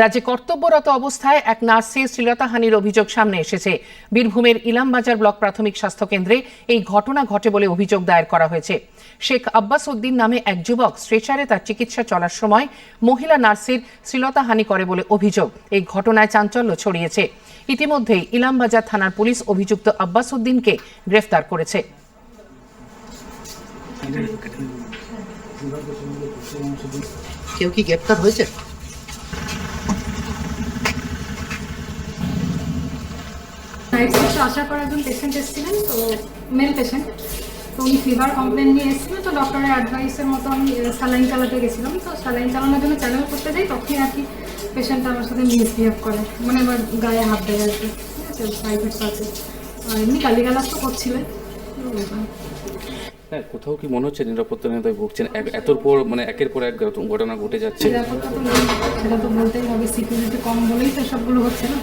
রাজ্যে কর্তব্যরত অবস্থায় এক নার্সের শ্লীলতাহানির অভিযোগ সামনে এসেছে। বীরভূমের ইলামবাজার ব্লক প্রাথমিক স্বাস্থ্য কেন্দ্রে এই ঘটনা ঘটে বলে অভিযোগ দায়ের করা হয়েছে। শেখ আব্বাস উদ্দিন নামে এক যুবক স্ট্রেচারে তার চিকিৎসা চলার সময় মহিলা নার্সের শ্লীলতাহানি করে বলে অভিযোগ। এই ঘটনায় চাঞ্চল্য ছড়িয়েছে। ইতিমধ্যেই ইলামবাজার থানার পুলিশ অভিযুক্ত আব্বাস উদ্দিনকে গ্রেফতার করেছে। কেউ কি গ্রেপ্তার হয়েছে? নাইট শিফটে আসার পর একজন পেশেন্ট এসেছিলেন তো মেল পেশেন্ট তো উনি ফিভার কমপ্লেন নিয়ে এসেছিলেন তো ডক্টরের অ্যাডভাইসের মতো আমি স্যালাইন চালাতে গেছিলাম। তো স্যালাইন চালানোর জন্য চ্যানেল করতে যাই তখনই আর কি পেশেন্টটা আমার সাথে মিসবিহেভ করে। মানে আমার গায়ে হাত দেয় আর কি ঠিক আছে প্রাইভেট আছে আর এমনি গালিগালাজ তো করছিলেন। হ্যাঁ কোথাও কি মনে হচ্ছে নিরাপত্তা নিরাপত্তাহীনতায় ভুগছেন? এতর পর মানে একের পর এক ঘটনা ঘটে যাচ্ছে। সেটা তো বলতেই হবে সিকিউরিটি কম বলেই তো সবগুলো হচ্ছে না।